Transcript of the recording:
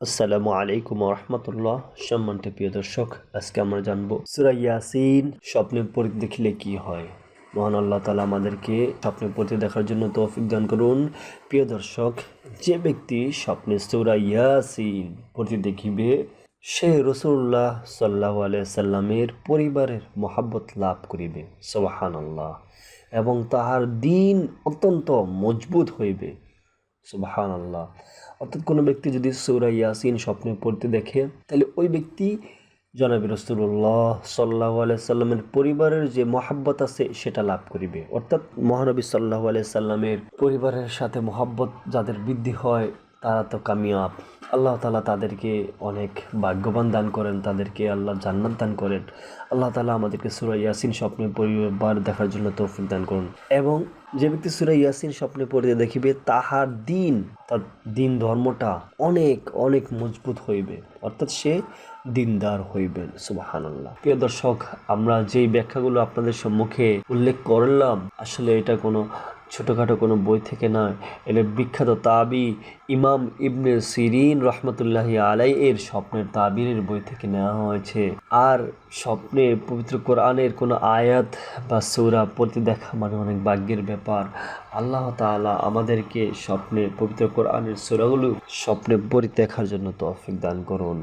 আসসালামু আলাইকুম রহমতুল্লাহ। সম্মানিত প্রিয় দর্শক, আজকে আমরা জানব সুরা ইয়াসিন স্বপ্নে পড়তে দেখিলে কি হয়? মহান আল্লাহ তালা আমাদেরকে স্বপ্নে পড়তে দেখার জন্য তৌফিক দান করুন। প্রিয় দর্শক, যে ব্যক্তি স্বপ্নে সুরা ইয়াসিন দেখিবে, সে রসুল্লাহ সাল্লাহ সাল্লামের পরিবারের মহাব্বত লাভ করিবে। সোহান আল্লাহ এবং তাহার দিন অত্যন্ত মজবুত হইবে। সুবাহান আল্লাহ অর্থাৎ কোনো ব্যক্তি যদি সৌরা ইয়াসিন স্বপ্নে পড়তে দেখে, তাহলে ওই ব্যক্তি জনাবি রসুল্লাহ সাল্লাহ সাল্লামের পরিবারের যে মহাব্বত আছে, সেটা লাভ করিবে। অর্থাৎ মহানবী সাল্লাহ সাল্লামের পরিবারের সাথে মহাব্বত যাদের বৃদ্ধি হয়, তারা তো কামিয়াব। আল্লাহ তালা তাদেরকে অনেক ভাগ্যবান দান করেন, তাদেরকে আল্লাহ জান্নাত দান করেন। আল্লাহ তালা আমাদেরকে সুরা ইয়াসিন স্বপ্নে পরিবার দেখার জন্য তৌফিক দান করুন। এবং যে ব্যক্তি সুরা ইয়াসিন স্বপ্নে পড়িতে দেখিবে, তাহার দিন, তার দিন ধর্মটা অনেক অনেক মজবুত হইবে। অর্থাৎ সে দিনদার হইবেন সুবাহানাল্লাহ। প্রিয় দর্শক, আমরা যেই ব্যাখ্যাগুলো আপনাদের সম্মুখে উল্লেখ করলাম, আসলে এটা কোনো ছোটোখাটো কোনো বই থেকে নয়। এটা বিখ্যাত তাবি ইমাম ইবনে সিরিন রহমতুল্লাহি আলাই এর স্বপ্নের তাবিরের বই থেকে নেওয়া হয়েছে। আর স্বপ্নে পবিত্র কোরআনের কোনো আয়াত বা সৌরা পড়তে দেখা মানে অনেক ভাগ্যের ব্যাপার। আল্লাহ তাআলা আমাদেরকে স্বপ্নে পবিত্র কোরআনের সৌরাগুলো স্বপ্নে পড়তে দেখার জন্য তৌফিক দান করুন।